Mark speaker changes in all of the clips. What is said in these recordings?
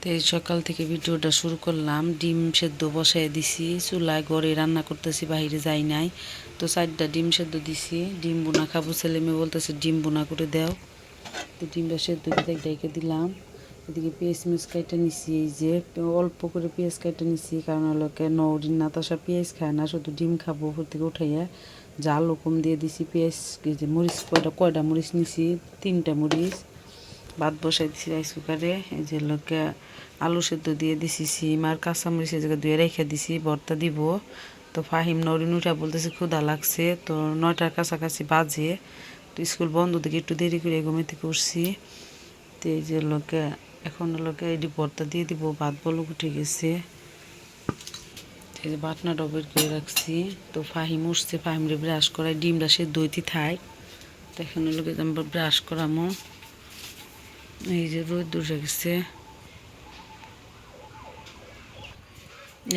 Speaker 1: তো এই সকাল থেকে ভিডিওটা শুরু করলাম, ডিম সেদ্ধ বসাই দিছি, চুলায় ঘরে রান্না করতেছি বাইরে যাই নাই। তো চারটা ডিম সেদ্ধ দিছি, ডিম বোনা খাব, ছেলে মেয়ে বলতেছে, ডিম বোনা করে দাও। তো ডিমটা সেদ্ধ দিয়ে ডেকে দিলাম। এদিকে পেঁয়াজ মেজ কাইটা নিছি, এই যে অল্প করে পেঁয়াজ কাইটা নিছি, কারণ হলোকে নৌরিন নাতাশা পেঁয়াজ খায় না, শুধু ডিম খাব উপর থেকে উঠাইয়া জাল ওকম দিয়ে দিছি পেঁয়াজ মরিচ, কয়টা কয়টা মরিচ নিছি? তিনটা মরিচ। ভাত বসাই দিছি রাইস কুকারে এই যে লোকে আলু সেদ্ধ দিয়ে দিছি, সিম আর কাঁচামরিচ এই জায়গায় ধুয়ে রেখে দিছি, ভর্তা দিব। তো ফাহিম নরিন উঠা বলতেছে, ক্ষুধা লাগছে, তো নয়টার কাছাকাছি বাজে। তো স্কুল বন্ধ থেকে একটু দেরি করে ঘুমে থেকে উঠছি তো এই যে লোকে এখন লোকে এটি ভর্তা দিয়ে দিব, ভাত বলক উঠে গেছে। এই যে বাটনা ডবের করে রাখছি। তো ফাহিম উঠছে, ফাহিমরে ব্রাশ করাই ডিমটা সে দইতে থাক। তো এখন লোকে ব্রাশ করামো। এই যে রোদ উঠে গেছে।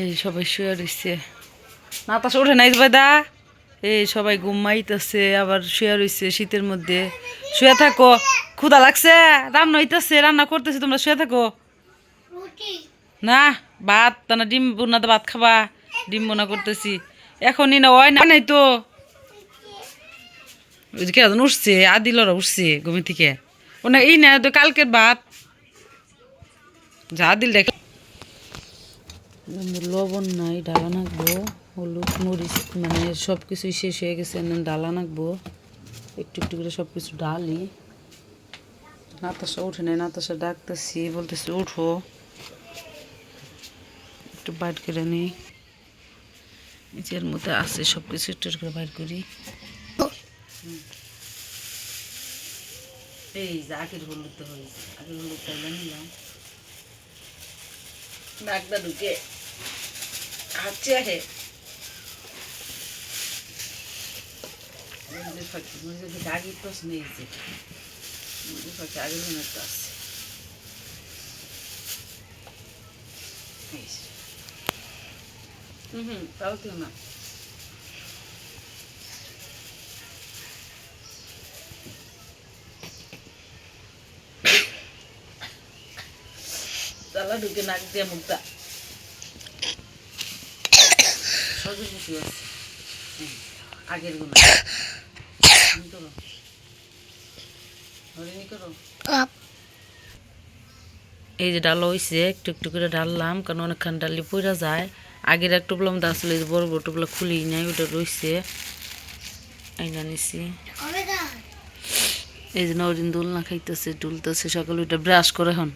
Speaker 1: এই সবাই শুয়ে রয়েছে না তা ওঠে নাই দা এই সবাই ঘুমাইতেছে আবার শুয়ে রয়েছে শীতের মধ্যে। শুয়ে থাকো ক্ষুদা লাগছে রান্না হইতেছে রান্না করতেছে তোমরা শুয়ে থাকো। না ভাত তা না ডিম বোনা তো ভাত খাবা ডিম বোনা করতেছি। এখনই না হয় না নাই তো। ওই যে কেন উঠছে আদিলরা উঠছে ঘুমি থেকে এই তো কালকের ভাত। যা দিল দেখ। লবণ নাই, ডালা নাকবো, হলুদ, মরিচ মানে সব কিছুই শেষ হয়ে গেছে ডালা নাকবো। একটু একটু করে সব কিছু ডালি। নাতাশা উঠে নেই, নাতাশা ডাকতেছি, বলতেছি, উঠো। একটু বাইট করে নিই নিজের মধ্যে আছে সব কিছু একটু করে বাইট করি। এই যে আগের হলুদ তো হয়েছে। আগের হলুদ তাইলে নিলাম। নাকটা ঢুকে হাঁচছে হে আগের তো নিয়েছে আগের মনে তো আছে হুম হুম, তাও তো না। তালা ঢুকে নাক দিয়ে মুখটা। সজল বসে। আছে আগেরগুলো করো। হরিণী করো। এই যে ডাল হয়েছে একটু একটু করে ডাললাম কারণ অনেকখান ডালি পড়া যায়। আগের এক টুকলাম দা আসলে এই যে বড় বড় টুকলা খুলি নাই ওটা রয়েছে আইনা নিছি। এই যে নরিন দোলনা খাইতেছে ডুলতেছে সকালে ওইটা ব্রাশ করে এখন।